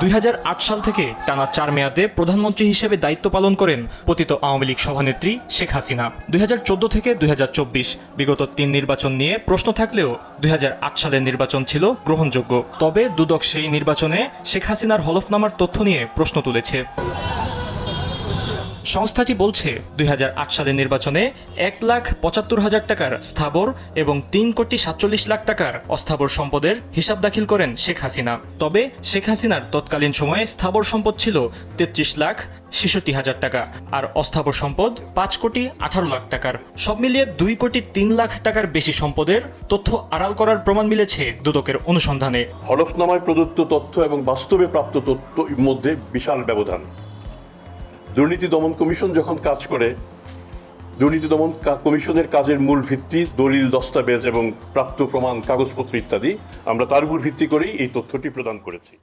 দুই হাজার আট সাল থেকে টানা চার মেয়াদে প্রধানমন্ত্রী হিসেবে দায়িত্ব পালন করেন পতিত আওয়ামী লীগ সভানেত্রী শেখ হাসিনা। দুই হাজার চোদ্দ থেকে দুই হাজার চব্বিশ, বিগত তিন নির্বাচন নিয়ে প্রশ্ন থাকলেও দুই হাজার আট সালের নির্বাচন ছিল গ্রহণযোগ্য। তবে দুদক সেই নির্বাচনে শেখ হাসিনার হলফনামার তথ্য নিয়ে প্রশ্ন তুলেছে। সংস্থাটি বলছে, দুই হাজার আট সালের নির্বাচনে এক লাখ পঁচাত্তর হাজার টাকার স্থাবর এবং তিন কোটি সাতচল্লিশ লাখ টাকার অস্থাবর সম্পদের হিসাব দাখিল করেন শেখ হাসিনা। তবে শেখ হাসিনার তৎকালীন সময়ে স্থাবর সম্পদ ছিল তেত্রিশ লাখ ছেষট্টি হাজার টাকা আর অস্থাবর সম্পদ পাঁচ কোটি আঠারো লাখ টাকার। সব মিলিয়ে দুই কোটি তিন লাখ টাকার বেশি সম্পদের তথ্য আড়াল করার প্রমাণ মিলেছে দুদকের অনুসন্ধানে। হলফনামায় প্রদত্ত তথ্য এবং বাস্তবে প্রাপ্ত তথ্য মধ্যে বিশাল ব্যবধান। দুর্নীতি দমন কমিশন যখন কাজ করে, দুর্নীতি দমন কমিশনের কাজের মূল ভিত্তি দলিল, দস্তাবেজ এবং প্রাপ্ত প্রমাণ, কাগজপত্র ইত্যাদি, আমরা তার উপর ভিত্তি করেই এই তথ্যটি প্রদান করেছি।